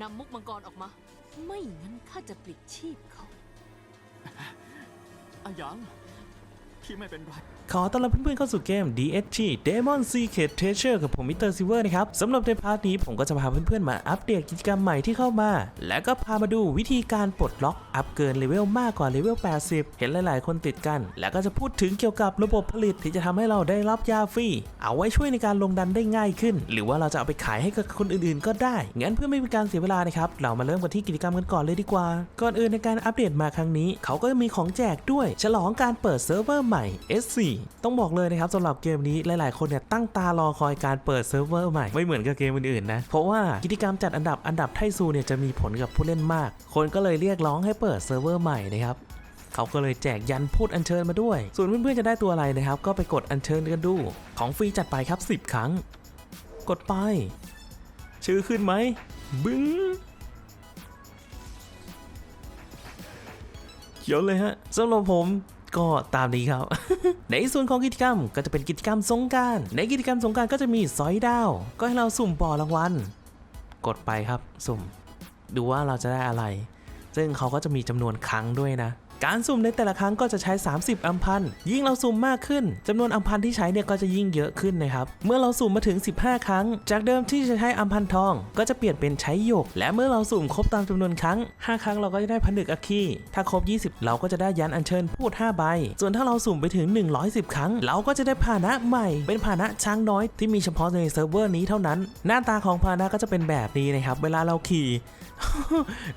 นำมุกมังกรออกมา ไม่งั้นข้าจะปลิดชีพเขาอายังพี่ไม่เป็นไร ขอต้อนรับเพื่อนๆเข้าสู่เกม DSG Demon Secret Treasure กับผมมิสเตอร์ซิเวอร์นะครับสำหรับในพาร์ทนี้ผมก็จะพาเพื่อนๆมาอัปเดตกิจกรรมใหม่ที่เข้ามา และก็พามาดูวิธีการปลดล็อกอัพเกินเลเวลมากกว่าเลเวล 80 เห็นหลายๆ คนติดกัน แล้วก็จะพูดถึงเกี่ยวกับระบบผลิตที่จะทำให้เราได้รับยาฟรีเอาไว้ช่วยในการลงดันได้ง่ายขึ้น หรือว่าเราจะเอาไปขายให้กับคนอื่นๆ ก็ได้งั้นเพื่อไม่เป็นการเสียเวลานะครับเรามาเริ่มกันที่กิจกรรมกันก่อนเลยดีกว่า ก่อนอื่นในการอัปเดตมาครั้งนี้ เขาก็มีของแจกด้วย ฉลองการเปิดเซิร์ฟเวอร์ใหม่ S4 ต้องบอกเลยนะครับสำหรับเกมนี้หลาย ๆ คนเนี่ยตั้งตารอคอยการเปิดเซิร์ฟเวอร์ใหม่ไม่เหมือนกับเกมอื่น ๆ นะ เพราะว่ากิจกรรมจัดอันดับอันดับไทซูเนี่ยจะมีผลกับผู้เล่นมาก คนก็เลยเรียกร้องให้เปิดเซิร์ฟเวอร์ใหม่นะครับเขาก็เลยแจกยันพูดอัญเชิญมาด้วย ส่วนเพื่อน ๆ จะได้ตัวอะไรนะครับ ก็ไปกดอัญเชิญกันดู ของฟรีจัดไปครับ 10 ครั้ง กดไป ชื่อขึ้นไหม บึ้งเขียวเลยฮะสำหรับผม ก็ตามนี้ครับ ในส่วนของกิจกรรมก็จะเป็นกิจกรรมสงการในกิจกรรมสงการก็จะมีสอยดาว ก็ให้เราสุ่มปอรางวัลกดไปครับสุ่ม ดูว่าเราจะได้อะไร ซึ่งเขาก็จะมีจำนวนครั้งด้วยนะ การสุ่มในแต่ละครั้งก็จะใช้ 30 อัมพันยิ่งเราสุ่มมากขึ้นจำนวนอัมพันที่ใช้เนี่ยก็จะยิ่งเยอะขึ้นนะครับ เมื่อเราสุ่มมาถึง 15 ครั้ง จากเดิมที่จะใช้อัมพันทอง ก็จะเปลี่ยนเป็นใช้หยก และเมื่อเราสุ่มครบตามจำนวนครั้ง 5 ครั้งเราก็จะได้ผนึกอัคคีถ้าครบ 20 เราก็จะได้ยันอัญเชิญพูด 5 ใบ ส่วนถ้าเราสุ่มไปถึง 110 ครั้ง เราก็จะได้พานะใหม่ เป็นพานะช้างน้อยที่มีเฉพาะในเซิร์ฟเวอร์นี้เท่านั้น หน้าตาของพานะก็จะเป็นแบบนี้นะครับ เวลาเราขี่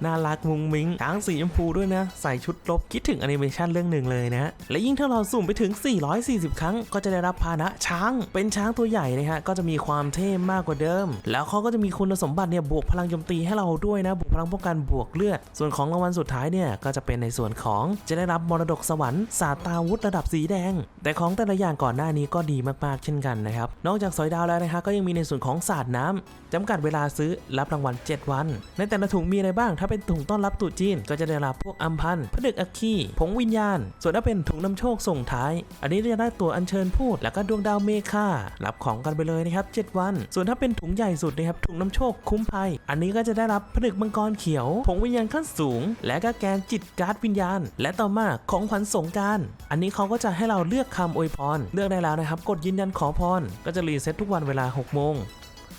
น่ารักมุงมิงช้างสีชมพูด้วยนะ ใส่ชุดลบคิดถึงแอนิเมชันเรื่องหนึ่งเลยนะและยิ่งถ้าเราสุ่มไปถึง 440 ครั้ง ก็จะได้รับพานะช้าง เป็นช้างตัวใหญ่นะฮะก็จะมีความเท่มากกว่าเดิม แล้วเขาก็จะมีคุณสมบัติเนี่ยบวกพลังโจมตีให้เราด้วยนะบวกพลังป้องกันบวกเลือด ส่วนของรางวัลสุดท้ายเนี่ยก็จะเป็นในส่วนของจะได้รับมรดกสวรรค์ศาสตาวุธระดับสีแดง แต่ของแต่ละอย่างก่อนหน้านี้ก็ดีมากๆเช่นกันนะครับนอกจากสอยดาวแล้วนะฮะก็ยังมีในส่วนของศาสตร์น้ำจำกัดเวลาซื้อรับรางวัล 7 วัน ในแต่ละถุงมีอะไรบ้าง ถ้าเป็นถุงต้อนรับตุจีนก็จะได้รับพวกอัมพันผนึกอัคคีผงวิญญาณ ส่วนถ้าเป็นถุงนำโชคส่งท้าย อันนี้จะได้ตัวอัญเชิญพูด แล้วก็ดวงดาวเมฆารับของกันไปเลยนะครับ 7 วัน ส่วนถ้าเป็นถุงใหญ่สุดนะครับถุงนำโชคคุ้มภัย อันนี้ก็จะได้รับผนึกมังกรเขียว ผงวิญญาณขั้นสูง และก็แกนจิตการ์ดวิญญาณ และต่อมาของขวัญสงการ อันนี้เขาก็จะให้เราเลือกคำอวยพร เลือกได้แล้วนะครับ กดยืนยันขอพร ก็จะรีเซ็ตทุกวันเวลา6โมง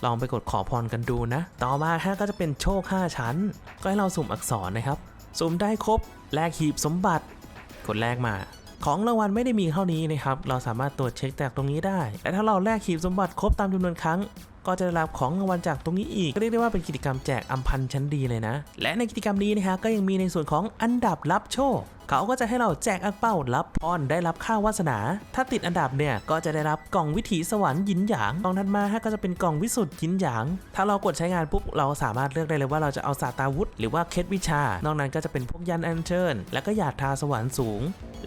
ลองไปกดขอพรกันดูนะ ต่อมาฮะก็จะเป็นโชค 5 ชั้น ก็ให้เราสุ่มอักษรนะครับ สุ่มได้ครบแลกหีบสมบัติกดแลกมา ของรางวัลไม่ได้มีเท่านี้นะครับ เราสามารถตรวจเช็คจากตรงนี้ได้ และถ้าเราแลกหีบสมบัติครบตามจำนวนครั้ง ก็จะได้รับของรางวัลจากตรงนี้อีก ก็เรียกได้ว่าเป็นกิจกรรมแจกอัมพันธ์ชั้นดีเลยนะ และในกิจกรรมนี้นะฮะก็ยังมีในส่วนของอันดับรับโชคเขาก็จะให้เราแจกอังเป้ารับพรได้รับค่าวาสนา ถ้าติดอันดับเนี่ยก็จะได้รับกล่องวิถีสวรรค์ยินหยางกล่องถัดมาฮะก็จะเป็นกล่องวิสุทธิ์ยินหยาง ถ้าเรากดใช้งานปุ๊บเราสามารถเลือกได้เลยว่าเราจะเอาศาสตราวุธหรือว่าเคล็ดวิชา นอกนั้นก็จะเป็นพวกยันอัญเชิญ และก็หยาดทาสวรรค์สูง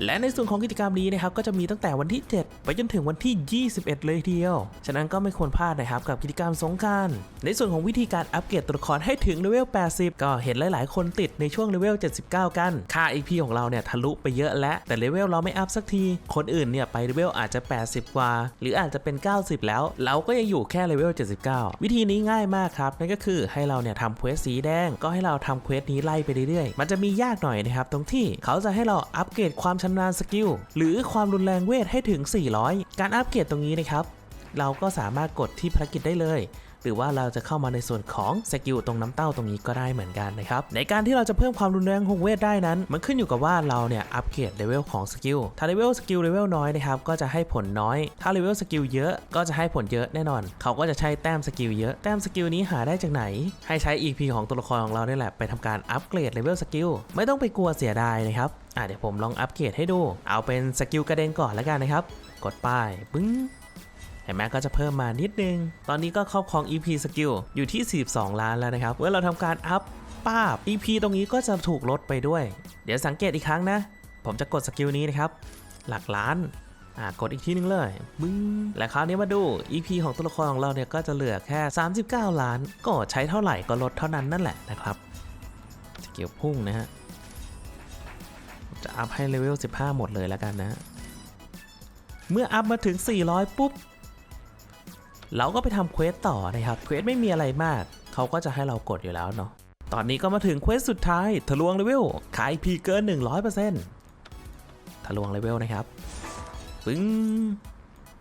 และในส่วนของกิจกรรมนี้นะครับก็จะมีตั้งแต่วันที่ 7 ไปจนถึงวันที่ 21 เลยทีเดียว ฉะนั้นก็ไม่ควรพลาดนะครับกับกิจกรรมสงการในส่วนของวิธีการอัปเกรดตัวละครให้ถึงเลเวล 80 ก็เห็นหลาย ๆ คนติดในช่วงเลเวล 79 กัน ค่า EP ของเราเนี่ยทะลุไปเยอะแล้วแต่เลเวลเราไม่อัพสักที คนอื่นเนี่ยไปเลเวลอาจจะ 80 กว่า หรืออาจจะเป็น 90 แล้ว เราก็ยังอยู่แค่เลเวล 79 วิธีนี้ง่ายมากครับ นั่นก็คือให้เราเนี่ยทำเควสสีแดง ก็ให้เราทำเควสนี้ไล่ไปเรื่อยๆ มันจะมียากหน่อยนะครับตรงที่เขาจะให้เราอัปเกรดความชำนาญสกิลหรือความรุนแรงเวทให้ถึง 400 การอัปเกรดตรงนี้นะครับเราก็สามารถกดที่ภารกิจได้เลย หรือว่าเราจะเข้ามาในส่วนของสกิลตรงน้ำเต้าตรงนี้ก็ได้เหมือนกันนะครับในการที่เราจะเพิ่มความรุนแรงของเวทได้นั้น มันขึ้นอยู่กับว่าเราเนี่ยอัปเกรดเลเวลของสกิลถ้าเลเวลสกิลเลเวลน้อยนะครับก็จะให้ผลน้อย ถ้าเลเวลสกิลเยอะก็จะให้ผลเยอะแน่นอน เขาก็จะใช้แต้มสกิลเยอะแต้มสกิลนี้หาได้จากไหน ให้ใช้ EP ของตัวละครของเราเนี่ยแหละไปทำการอัปเกรดเลเวลสกิลไม่ต้องไปกลัวเสียดายนะครับอะเดี๋ยวผมลองอัปเกรดให้ดู เอาเป็นสกิลกระเด็นก่อนแล้วกันนะครับ กดป้ายปึ้ง เห็นไหมก็จะเพิ่มมานิดนึง ตอนนี้ก็ครอบครอง EP Skill อยู่ที่ 42 ล้านแล้วนะครับ เมื่อเราทำการอัพป้าบ EP ตรงนี้ก็จะถูกลดไปด้วย เดี๋ยวสังเกตอีกครั้งนะ ผมจะกดสกิลนี้นะครับ หลักล้านอ่ากดอีกทีนึงเลยบึ้งและคราวนี้มาดู EP ของตัวละครของเราเนี่ยก็จะเหลือแค่ 39 ล้าน ก็ใช้เท่าไหร่ก็ลดเท่านั้นนั่นแหละนะครับสกิลพุ่งนะฮะจะอัพให้เลเวล 15 หมดเลยแล้วกันนะ เมื่ออัพมาถึง 400 ปุ๊บ เราก็ไปทำเควสต่อนะครับเควสไม่มีอะไรมาก เขาก็จะให้เรากดอยู่แล้วเนาะตอนนี้ก็มาถึงเควสสุดท้ายทะลวงเลเวลขายพีเกิน 100%ทะลวงเลเวลนะครับปึ้ง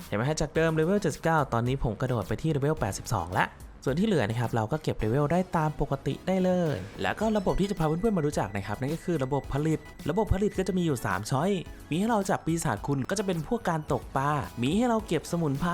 เห็นไหมฮะจากเดิมเลเวล79 ตอนนี้ผมกระโดดไปที่เลเวล82 แล้ว ส่วนที่เหลือนะครับเราก็เก็บเลเวลได้ตามปกติได้เลย แล้วก็ระบบที่จะพาเพื่อนๆมารู้จักนะครับนั่นก็คือระบบผลิต ระบบผลิตก็จะมีอยู่ 3 ช้อย มีให้เราจับปีศาจคุณก็จะเป็นพวกการตกปลา มีให้เราเก็บสมุนไพร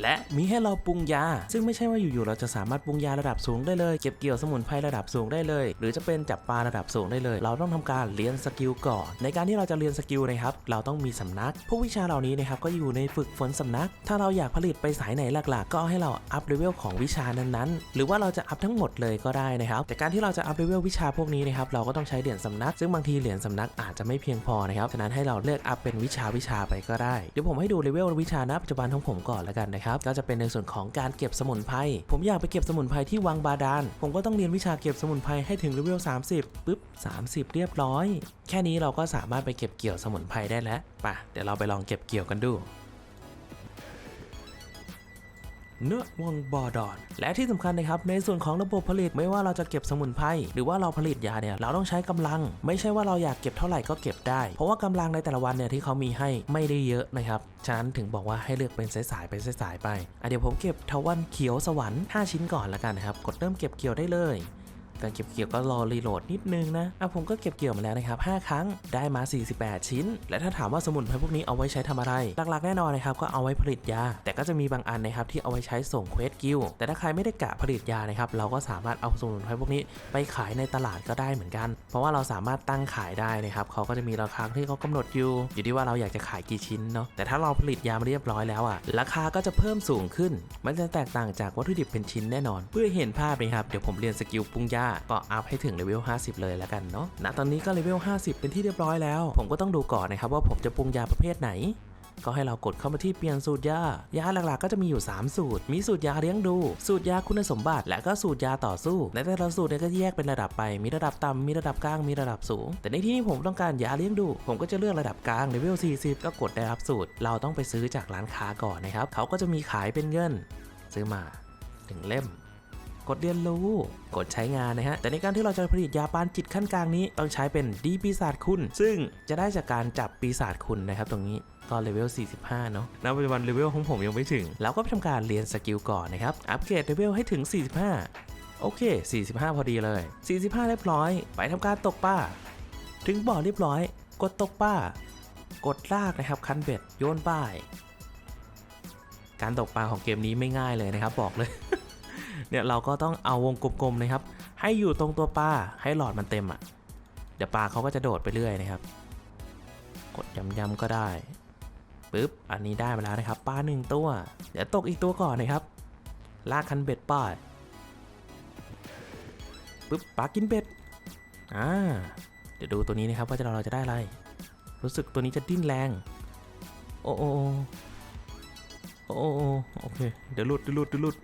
และมีให้เราปรุงยา ซึ่งไม่ใช่ว่าอยู่ๆเราจะสามารถปรุงยาระดับสูงได้เลย เก็บเกี่ยวสมุนไพรระดับสูงได้เลย หรือจะเป็นจับปลาระดับสูงได้เลย เราต้องทำการเรียนสกิลก่อน ในการที่เราจะเรียนสกิลนะครับ เราต้องมีสำนัก พวกวิชาเหล่านี้นะครับก็อยู่ในฝึกฝนสำนัก ถ้าเราอยากผลิตไปสายไหนหลักๆ ก็ให้เราอัพเลเวลของวิชานั้นๆหรือว่าเราจะอัพทั้งหมดเลยก็ได้นะครับแต่การที่เราจะอัพเลเวลวิชาพวกนี้นะครับเราก็ต้องใช้เหรียญสำนัก ซึ่งบางทีเหรียญสำนักอาจจะไม่เพียงพอนะครับฉะนั้นให้เราเลือกอัพเป็นวิชาวิชาไปก็ได้เดี๋ยวผมให้ดูเลเวลวิชาณปัจจุบันของผมก่อนแล้วกันนะครับก็จะเป็นในส่วนของการเก็บสมุนไพรผมอยากไปเก็บสมุนไพรที่วังบาดาลผมก็ต้องเรียนวิชาเก็บสมุนไพรให้ถึงเลเวล30ปุ๊บ30 เรียบร้อย แค่นี้เราก็สามารถไปเก็บเกี่ยวสมุนไพรได้แล้วป่ะเดี๋ยวเราไปลองเก็บเกี่ยวกันดู เนื้อวังบอดอนและที่สำคัญนะครับในส่วนของระบบผลิตไม่ว่าเราจะเก็บสมุนไพรหรือว่าเราผลิตยาเนี่ยเราต้องใช้กำลัง ไม่ใช่ว่าเราอยากเก็บเท่าไหร่ก็เก็บได้ เพราะว่ากำลังในแต่ละวันเนี่ยที่เขามีให้ไม่ได้เยอะนะครับฉะนั้นถึงบอกว่าให้เลือกเป็นสายๆไปสายๆไปอะเดี๋ยวผมเก็บทวันเขียวสวรรค์5ชิ้นก่อนละกันนะครับกดเริ่มเก็บเกี่ยวได้เลย การเก็บเกี่ยวก็รอรีโหลดนิดนึงนะอะผมก็เก็บเกี่ยวมาแล้วนะครับ 5 ครั้งได้มา 48 ชิ้น และถ้าถามว่าสมุนไพรพวกนี้เอาไว้ใช้ทำอะไร หลักๆ แน่นอนนะครับก็เอาไว้ผลิตยา แต่ก็จะมีบางอันนะครับที่เอาไว้ใช้ส่งเควสกิลแต่ถ้าใครไม่ได้กะผลิตยานะครับเราก็สามารถเอาสมุนไพรพวกนี้ไปขายในตลาดก็ได้เหมือนกัน เพราะว่าเราสามารถตั้งขายได้นะครับเขาก็จะมีราคาที่เขากำหนดอยู่อยู่ที่ว่าเราอยากจะขายกี่ชิ้นเนาะแต่ถ้าเราผลิตยามาเรียบร้อยแล้วอะราคาก็จะเพิ่มสูงขึ้น มันจะแตกต่างจากวัตถุดิบเป็นชิ้นแน่นอน เพื่อเห็นภาพนะครับเดี๋ยวผมเรียนสกิลปรุงยาก็อัพให้ถึงเลเวล 50 เลยแล้วกันเนาะณตอนนี้ก็เลเวล 50 เป็นที่เรียบร้อยแล้ว ผมก็ต้องดูก่อนนะครับว่าผมจะปรุงยาประเภทไหนก็ให้เรากดเข้ามาที่เปลี่ยนสูตรยา ยาหลักๆ ก็จะมีอยู่ 3 สูตร มีสูตรยาเลี้ยงดู สูตรยาคุณสมบัติ และก็สูตรยาต่อสู้และแต่ละสูตรเนี่ยก็แยกเป็นระดับไป มีระดับต่ำ มีระดับกลาง มีระดับสูง แต่ในที่นี้ผมต้องการยาเลี้ยงดู ผมก็จะเลือกระดับกลางเลเวล 40 ก็กดได้รับสูตร เราต้องไปซื้อจากร้านค้าก่อนนะครับ เขาก็จะมีขายเป็นเงิน ซื้อมาถึงเล่ม กดเรียนรู้ กดใช้งานนะฮะ แต่ในการที่เราจะผลิตยาปานจิตขั้นกลางนี้ ต้องใช้เป็นดีปีศาจคุณ ซึ่งจะได้จากการจับปีศาจคุณนะครับตรงนี้ก็เลเวล 45 เนาะณปัจจุบันเลเวลของผมยังไม่ถึง แล้วก็ทำการเรียนสกิลก่อนนะครับ อัปเกรดเลเวลให้ถึง 45 โอเค 45 พอดีเลย 45 เรียบร้อย ไปทำการตกปลาถึงบ่อเรียบร้อย กดตกปลากดลากนะครับ คันเบ็ด โยนป้าย การตกปลาของเกมนี้ไม่ง่ายเลยนะครับ บอกเลย เนี่ยเราก็ต้องเอาวงกลมๆนะครับ ให้อยู่ตรงตัวปลาให้หลอดมันเต็มอะ่ะ เดี๋ยวปลาเขาก็จะโดดไปเรื่อยนะครับ กดย้ำๆก็ได้ปึ๊บอันนี้ได้มาแล้วนะครับปลาหนึ่งตัว เดี๋ยวตกอีกตัวก่อนนะครับลากคันเบ็ดป้ายปึ๊บปลากินเบ็ดอ่าเดี๋ยวดูตัวนี้นะครับว่าจะเราจะได้อะไร รู้สึกตัวนี้จะดิ้นแรง โอ้โอ้โอ้โอ้โอโอเค เดี๋ยวหลุดเดี๋ยวหลุดเดี๋ยวหลุด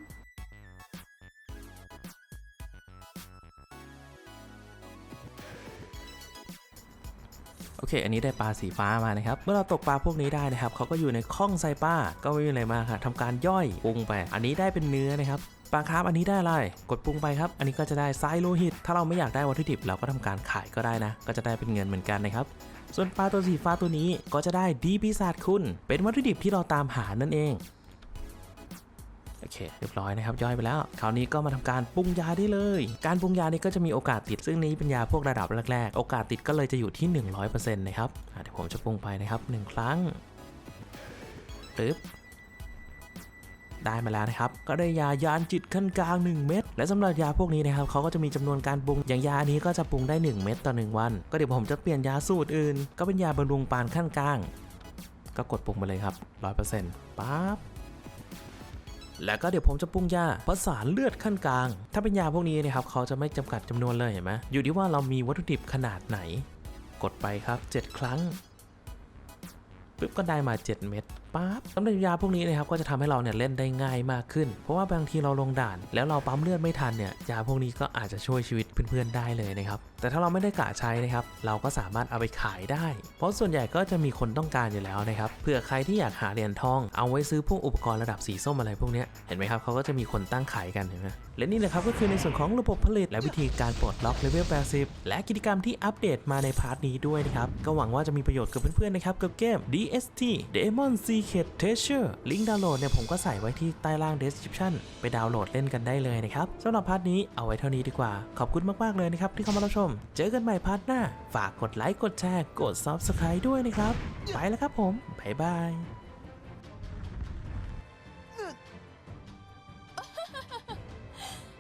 โอเค อันนี้ได้ปลาสีฟ้ามานะครับ เมื่อเราตกปลาพวกนี้ได้นะครับเขาก็อยู่ในข้องไซป้า ก็ไม่มีอะไรมากค่ะทำการย่อยปรุงไป อันนี้ได้เป็นเนื้อนะครับปลาคาร์ฟอันนี้ได้อะไร กดปรุงไปครับ อันนี้ก็จะได้ไซโลหิต ถ้าเราไม่อยากได้วัตถุดิบเราก็ทำการขายก็ได้นะ ก็จะได้เป็นเงินเหมือนกันนะครับ ส่วนปลาตัวสีฟ้าตัวนี้ก็จะได้ดีปีศาจคุณ เป็นวัตถุดิบที่เราตามหานั่นเอง โอเคเรียบร้อยนะครับย่อยไปแล้ว คราวนี้ก็มาทำการปรุงยาได้เลย การปรุงยานี่ก็จะมีโอกาสติดซึ่งนี้เป็นยาพวกระดับแรกๆ โอกาสติดก็เลยจะอยู่ที่ 100%นะครับเดี๋ยวผมจะปรุงไปนะครับ 1 ครั้งปึ๊บได้มาแล้วนะครับ ก็ได้ยายานจิตขั้นกลาง 1 เม็ด และสำหรับยาพวกนี้นะครับเขาก็จะมีจำนวนการปรุง อย่างยานี้ก็จะปรุงได้ 1 เม็ดต่อ 1 วัน ก็เดี๋ยวผมจะเปลี่ยนยาสูตรอื่น ก็เป็นยาบำรุงปานขั้นกลาง ก็กดปรุงไปเลยครับ 100%ปั๊บ แล้วก็เดี๋ยวผมจะปรุงยาประสานเลือดขั้นกลาง ถ้าเป็นยาพวกนี้นะครับเขาจะไม่จำกัดจำนวนเลยเห็นไหมอยู่ที่ว่าเรามีวัตถุดิบขนาดไหน กดไปครับ 7 ครั้ง ปุ๊บก็ได้มา 7 เม็ดปั๊บสำหรับยาพวกนี้นะครับก็จะทำให้เราเนี่ยเล่นได้ง่ายมากขึ้น เพราะว่าบางทีเราลงด่าน แล้วเราปั๊มเลือดไม่ทันเนี่ยยาพวกนี้ก็อาจจะช่วยชีวิตเพื่อนๆได้เลยนะครับแต่ถ้าเราไม่ได้กะใช้นะครับเราก็สามารถเอาไปขายได้ เพราะส่วนใหญ่ก็จะมีคนต้องการอยู่แล้วนะครับเผื่อใครที่อยากหาเหรียญทอง เอาไว้ซื้อพวกอุปกรณ์ระดับสีส้มอะไรพวกนี้เห็นไหมครับเขาก็จะมีคนตั้งขายกันเห็นไหมและนี่แหละครับก็คือในส่วนของระบบผลิตและวิธีการปลดล็อกเลเวล80และกิจกรรมที่อัปเดตมาในพาร์ทนี้ด้วยนะครับก็หวังว่าจะมีประโยชน์กับเพื่อนๆนะครับกับเกม DST Demon Secret Treasure ลิงก์ดาวน์โหลดเนี่ยผมก็ใส่ไว้ที่ใต้ล่าง description ไปดาวน์โหลดเล่นกันได้เลยนะครับสำหรับพาร์ทนี้เอาไว้เท่านี้ดีกว่า ขอบคุณมากๆเลยนะครับที่เข้ามารับชม เจอกันใหม่พาร์ทหน้า ฝากกดไลค์กดแชร์กด subscribe ด้วยนะครับ ไปแล้วครับผมบ๊ายบาย